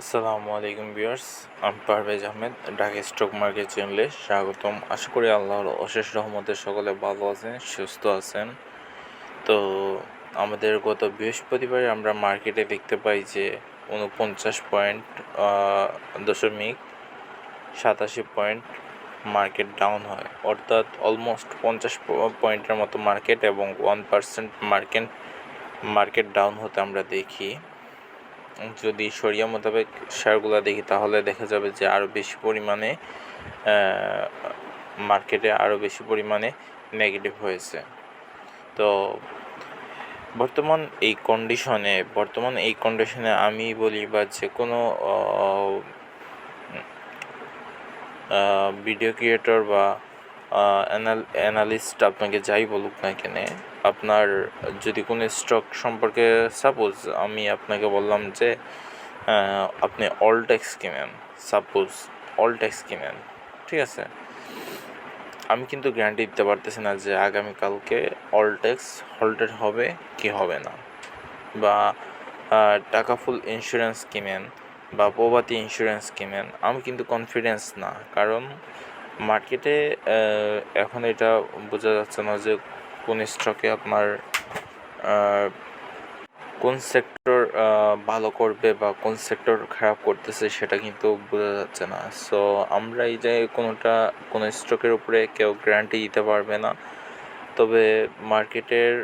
আসসালামু আলাইকুম ভিউয়ার্স, আমি পারভেজ আহমেদ, ঢাকা স্টক মার্কেট চ্যানেলে স্বাগতম। আশা করি আল্লাহর অশেষ রহমতে সকলে ভালো আছেন, সুস্থ আছেন। তো আমাদের গত বৃহস্পতিবার আমরা মার্কেটে দেখতে পাই যে উনপঞ্চাশ পয়েন্ট দশমিক সাতাশি পয়েন্ট মার্কেট ডাউন হয়। অর্থাৎ অলমোস্ট পঞ্চাশ পয়েন্টের মতো মার্কেট এবং one percent market market down হতে আমরা দেখি। যদি সরিয়া মোতাবেক শেয়ারগুলো দেখি, তাহলে দেখা যাবে যে আরও বেশি পরিমাণে মার্কেটে আরও বেশি পরিমাণে নেগেটিভ হয়েছে। তো বর্তমান এই কন্ডিশনে বর্তমান এই কন্ডিশনে আমি বলি বা যে কোনো ভিডিও ক্রিয়েটর বা অ্যানালিস্ট আপনাকে যাই বলুক না কেন, আপনার যদি কোনো স্টক সম্পর্কে সাপোজ আমি আপনাকে বললাম যে আপনি অল ট্যাক্স কিনেন সাপোজ অল ট্যাক্স কিনেন, ঠিক আছে? আমি কিন্তু গ্যারান্টি দিতে পারতেছি না যে আগামীকালকে অল ট্যাক্স হল্টেড হবে কি হবে না। বা টাকা ফুল ইন্স্যুরেন্স কিনেন, বা প্রভাতী ইন্স্যুরেন্স কিনেন, আমি কিন্তু কনফিডেন্স না, কারণ মার্কেটে এখন এটা বোঝা যাচ্ছে না যে কোন স্টকে আপনার কোন সেক্টর ভালো করবে বা কোন সেক্টর খারাপ করতেছে সেটা কিন্তু বোঝা যাচ্ছে না। সো আমরা এই যে কোনোটা, কোনো স্টকের উপরে কেউ গ্যারান্টি দিতে পারবে না। তবে মার্কেটের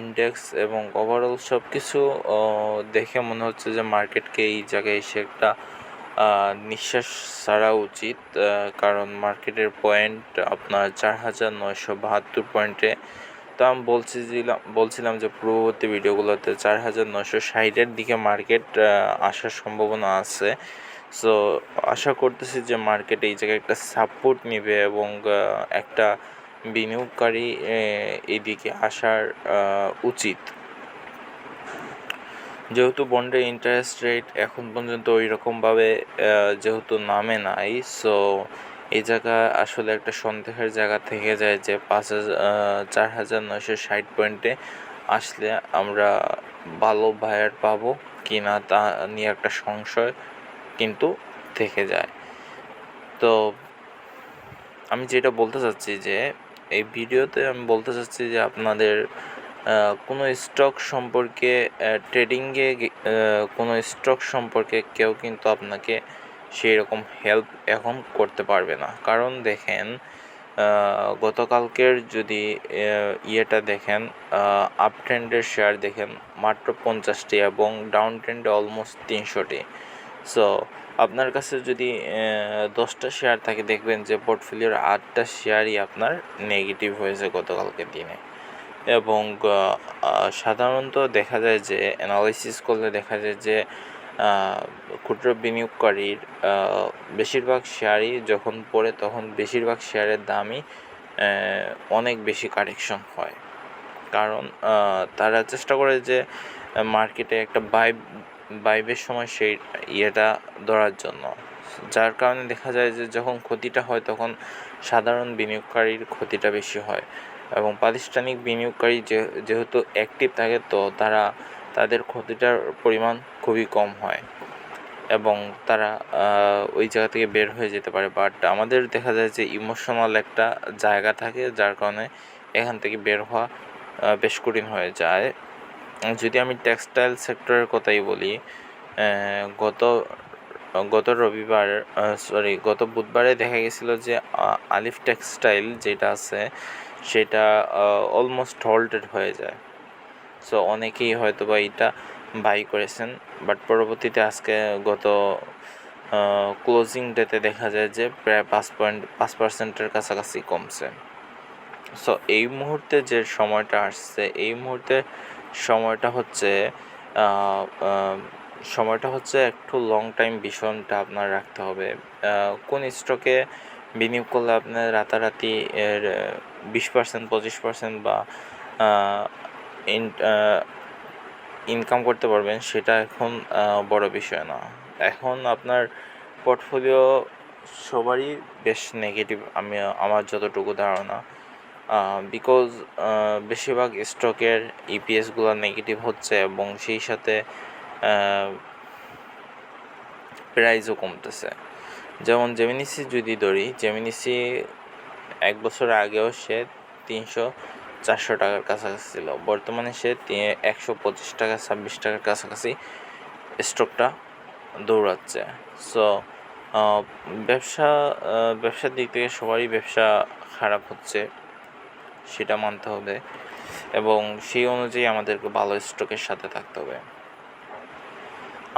ইন্ডেক্স এবং ওভারঅল সব কিছু দেখে মনে হচ্ছে যে মার্কেটকে এই জায়গায় এসে একটা নিঃশ্বাস ছাড়া উচিত কারণ মার্কেটের পয়েন্ট আপনার চার হাজার নয়শো বাহাত্তর পয়েন্টে তো আমি বলছিলাম বলছিলাম যে পূর্ববর্তী ভিডিওগুলোতে চার হাজার নয়শো ষাটের দিকে মার্কেট আসার সম্ভাবনা আছে। সো আশা করতেছি যে মার্কেট এই জায়গায় একটা সাপোর্ট নেবে এবং একটা বিনিয়োগকারী এদিকে আসার উচিত। যেহেতু বন্ডের ইন্টারেস্ট রেট এখন পর্যন্ত ওই রকমভাবে যেহেতু নামে নাই সো এই জায়গা আসলে একটা সন্দেহের জায়গা থেকে যায় যে পাঁচ হাজার চার হাজার নয়শো ষাট পয়েন্টে আসলে আমরা ভালো বায়ার পাবো কি না তা নিয়ে একটা সংশয় কিন্তু থেকে যায়। তো আমি যেটা বলতে চাচ্ছি যে, এই ভিডিওতে আমি বলতে চাচ্ছি যে আপনাদের কোনো স্টক সম্পর্কে ট্রেডিংয়ে কোনো স্টক সম্পর্কে কেউ কিন্তু আপনাকে সেই রকম হেল্প এখন করতে পারবে না। কারণ দেখেন গতকালকের যদি ইয়েটা দেখেন আপ ট্রেন্ডের শেয়ার দেখেন, মাত্র পঞ্চাশটি এবং ডাউন ট্রেন্ডে অলমোস্ট তিনশোটি। সো আপনার কাছে যদি দশটা শেয়ার থাকে, দেখবেন যে পোর্টফোলিওর আটটা শেয়ারই আপনার নেগেটিভ হয়েছে গতকালকের দিনে। এবং সাধারণত দেখা যায় যে অ্যানালাইসিস করলে দেখা যায় যে ক্ষুদ্র বিনিয়োগকারীর বেশিরভাগ শেয়ারই যখন পড়ে তখন বেশিরভাগ শেয়ারের দামই অনেক বেশি কারেকশন হয়। কারণ তারা চেষ্টা করে যে মার্কেটে একটা বাই বাইবের সময় সেই ইয়েটা ধরার জন্য। যার কারণে দেখা যায় যে, যখন ক্ষতিটা হয় তখন সাধারণ বিনিয়োগকারীর ক্ষতিটা বেশি হয়। এবং প্রাতিষ্ঠানিক বিনিয়োগকারী যে, যেহেতু অ্যাক্টিভ থাকে, তো তারা তাদের ক্ষতিটার পরিমাণ খুবই কম হয়। এবং তারা ওই জায়গা থেকে বের হয়ে যেতে পারে। বাট আমাদের দেখা যায় যে ইমোশনাল একটা জায়গা থাকে, যার কারণে এখান থেকে বের হওয়া বেশ কঠিন হয়ে যায়। যদি আমি টেক্সটাইল সেক্টরের কথাই বলি গত গত রবিবার সরি গত বুধবারে দেখা গেছিল যে আলিফ টেক্সটাইল যেটা আছে সেটা অলমোস্ট হল্টেড হয়ে যায়। সো অনেকেই হয়তো বা এটা বাই করেছেন বাট পরবর্তীতে আজকে গত ক্লোজিং ডেতে দেখা যায় যে প্রায় পাঁচ পয়েন্ট পাঁচ পার্সেন্টের কাছাকাছি কমছে। সো এই মুহূর্তে যে সময়টা আসছে, এই মুহূর্তে সময়টা হচ্ছে সময়টা হচ্ছে একটু লং টাইম ভীষণটা আপনার রাখতে হবে। কোন স্টকে বিনিয়োগ করলে আপনার রাতারাতি এর বিশ পার্সেন্ট পঁচিশ পার্সেন্ট বা ইনকাম করতে পারবেন, সেটা এখন বড় বিষয় না। এখন আপনার পোর্টফোলিও সবারই বেশ নেগেটিভ আমি, আমার যতটুকু ধারণা। বিকজ বেশিরভাগ স্টকের ইপিএসগুলো নেগেটিভ হচ্ছে এবং সেই সাথে প্রাইসও কমতেছে। যেমন জেমিনিসি যদি ধরি জেমিনিসি এক বছর আগেও সে তিনশো চারশো টাকার কাছাকাছি ছিল। বর্তমানে সে একশো পঁচিশ টাকা, ছাব্বিশ টাকার কাছাকাছি স্টকটা দৌড়াচ্ছে। সো ব্যবসা ব্যবসার দিক থেকে সবারই ব্যবসা খারাপ হচ্ছে, সেটা মানতে হবে এবং সেই অনুযায়ী আমাদেরকে ভালো স্টকের সাথে থাকতে হবে।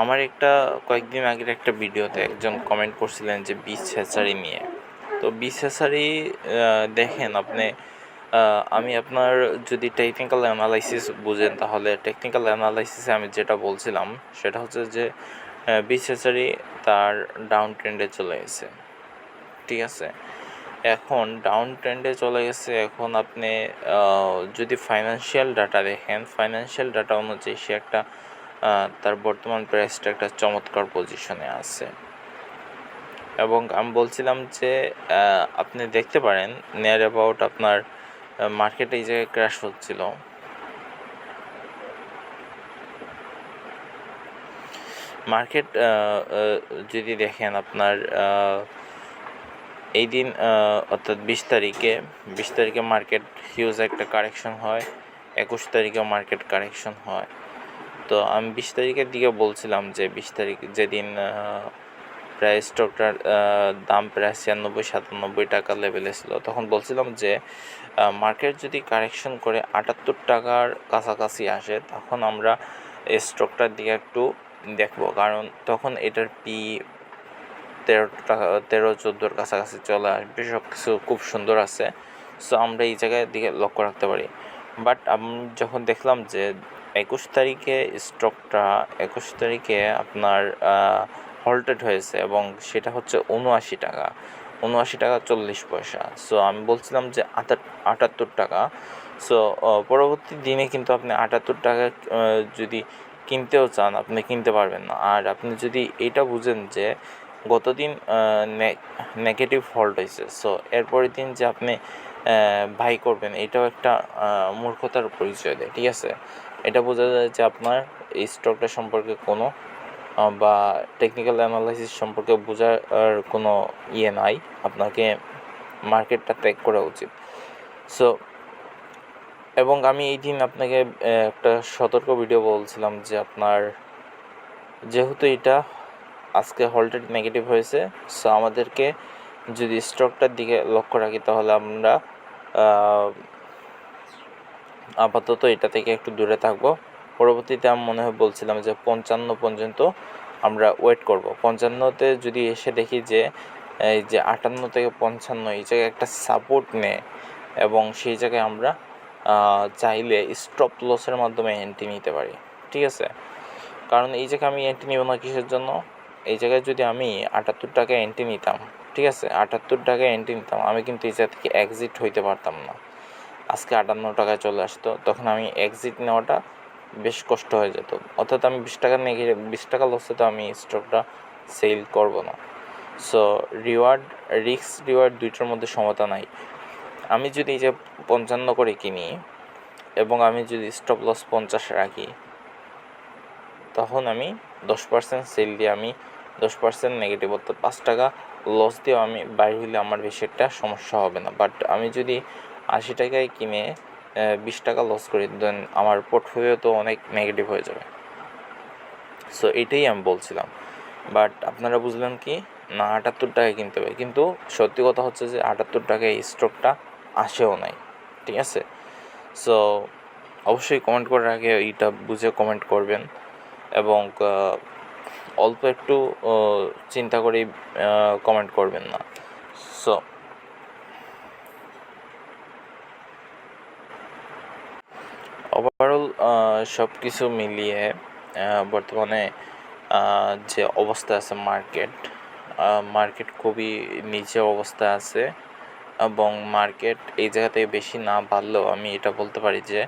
আমার একটা কয়েকদিন আগের একটা ভিডিওতে একজন কমেন্ট করছিলেন যে বীজ হ্যাচারি নিয়ে। তো হ্যাচারি দেখেন আপনি আমি আপনার যদি টেকনিক্যাল অ্যানালাইসিস বুঝেন, তাহলে টেকনিক্যাল অ্যানালাইসিসে আমি যেটা বলছিলাম, সেটা হচ্ছে যে হ্যাচারি তার ডাউন ট্রেন্ডে চলে গেছে। ঠিক আছে? এখন ডাউন ট্রেন্ডে চলে গেছে, এখন আপনি যদি ফাইন্যান্সিয়াল ডাটা দেখেন ফাইন্যান্সিয়াল ডাটা অনুযায়ী সে একটা তার বর্তমান প্রাইসটা একটা চমৎকার পজিশনে আছে। এবং আমি বলছিলাম যে আপনি দেখতে পারেন নিয়ার অ্যাবাউট আপনার মার্কেটে এই জায়গায় ক্র্যাশ হচ্ছিল। মার্কেট যদি দেখেন আপনার এই দিন অর্থাৎ বিশ তারিখে বিশ তারিখে মার্কেট হিউজ একটা কারেকশন হয়, একুশ তারিখে মার্কেট কারেকশন হয়। তো আমি বিশ তারিখের দিকে বলছিলাম যে, বিশ তারিখ যেদিন প্রায় স্টকটার দাম প্রায় ছিয়ানব্বই, সাতানব্বই টাকা লেভেলে ছিল। তখন বলছিলাম যে মার্কেট যদি কারেকশন করে আটাত্তর টাকার কাছাকাছি আসে, তখন আমরা এই স্টকটার দিকে একটু দেখব। কারণ তখন এটার পি তেরো টাকা তেরো, চোদ্দোর কাছাকাছি চলে আসবে। সব কিছু খুব সুন্দর আছে। সো আমরা এই জায়গায় দিকে লক্ষ্য রাখতে পারি। বাট আমি যখন দেখলাম যে, একুশ তারিখে স্টকটা, একুশ তারিখে আপনার হল্টেড হয়েছে এবং সেটা হচ্ছে উনআশি টাকা। উনআশি টাকা চল্লিশ পয়সা। সো আমি বলছিলাম যে আটাত্তর টাকা। সো পরবর্তী দিনে কিন্তু আপনি আটাত্তর টাকা যদি কিনতেও চান, আপনি কিনতে পারবেন না। আর আপনি যদি এটা বুঝেন যে গতদিন নেগেটিভ ফল্ট হয়েছে। সো এরপরের দিন যে আপনি ভাই করবেন, এটাও একটা মূর্খতার পরিচয় দেয়। ঠিক আছে? এটা বোঝা যায় যে আপনার এই স্টকটা সম্পর্কে কোনো বা টেকনিক্যাল অ্যানালাইসিস সম্পর্কে বোঝার কোনো ইয়ে নাই। আপনাকে মার্কেটটা ত্যাগ করা উচিত। সো এবং আমি এই দিন আপনাকে একটা সতর্ক ভিডিও বলছিলাম যে আপনার যেহেতু এটা আজকে হলটেড নেগেটিভ হয়েছে সো আমাদেরকে যদি স্টকটার দিকে লক্ষ্য রাখি তাহলে আমরা আপাতত এটা থেকে একটু দূরে থাকব। পরবর্তীতে আমি মনে হয় বলছিলাম যে পঞ্চান্ন পর্যন্ত আমরা ওয়েট করব। পঞ্চান্নতে যদি এসে দেখি যে, এই যে আটান্ন থেকে পঞ্চান্ন এই জায়গায় একটা সাপোর্ট নেয় এবং সেই জায়গায় আমরা চাইলে স্টপ লসের মাধ্যমে এন্ট্রি নিতে পারি। ঠিক আছে? কারণ এই জায়গায় আমি এন্ট্রি নিব না কিসের জন্য? এই জায়গায় যদি আমি আটাত্তর টাকায় এন্ট্রি নিতাম, ঠিক আছে? আটাত্তর টাকায় এন্ট্রি নিতাম, আমি কিন্তু এই জায়গা থেকে এক্সিট হইতে পারতাম না। আজকে আটান্ন টাকায় চলে আসতো, তখন আমি এক্সিট নেওয়াটা বেশ কষ্ট হয়ে যেত। অর্থাৎ আমি বিশ টাকা নিয়ে বিশ টাকা লসে তো আমি স্টকটা সেল করব না। সো রিওয়ার্ড রিক্স রিওয়ার্ড দুইটার মধ্যে সমতা নাই। আমি যদি এই যে পঞ্চান্ন করে কিনি এবং আমি যদি স্টপ লস পঞ্চাশ রাখি, তখন আমি দশ পার্সেন্ট সেল দিয়ে আমি দশ পার্সেন্ট নেগেটিভ অর্থাৎ পাঁচ টাকা লস দিয়েও আমি বাইরে হলে আমার বেশি একটা সমস্যা হবে না। বাট আমি যদি আশি টাকায় কিনে বিশ টাকা লস করি দেন আমার পোর্টফোলিও তো অনেক নেগেটিভ হয়ে যাবে। সো এটাই আমি বলছিলাম। বাট আপনারা বুঝলেন কি? না, আটাত্তর টাকায় কিনতে হবে কিন্তু সত্যি কথা হচ্ছে যে, আটাত্তর টাকায় এই স্টকটা আসেও নাই। ঠিক আছে? সো অবশ্যই কমেন্ট করার আগে এইটা বুঝে কমেন্ট করবেন। এবং অল্প একটু চিন্তা করেই কমেন্ট করবেন না। সো ওভারঅল সব কিছু মিলিয়ে বর্তমানে যে অবস্থা আছে মার্কেট মার্কেট খুবই নিচে অবস্থা আছে এবং মার্কেট এই জায়গা থেকে বেশি না বাড়লেও আমি এটা বলতে পারি যে,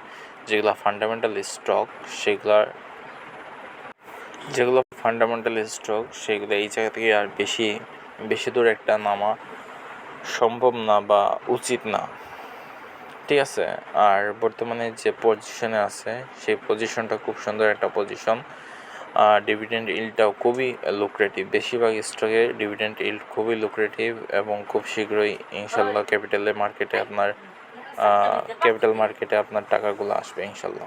যেগুলো ফান্ডামেন্টাল স্টক সেগুলার, যেগুলো ফান্ডামেন্টাল স্টক সেগুলো এই জায়গা থেকে আর বেশি বেশি দূর একটা নামা সম্ভব না বা উচিত না। ঠিক আছে। আর বর্তমানে যে পজিশনে আছে সেই পজিশনটা খুব সুন্দর একটা পজিশন আর ডিভিডেন্ড ইল্ডটাও খুবই লুক্রেটিভ বেশিরভাগ স্টকে ডিভিডেন্ড ইল্ড খুবই লুক্রেটিভ এবং খুব শীঘ্রই ইনশাল্লাহ ক্যাপিটালের মার্কেটে আপনার ক্যাপিটাল মার্কেটে আপনার টাকাগুলো আসবে ইনশাল্লাহ।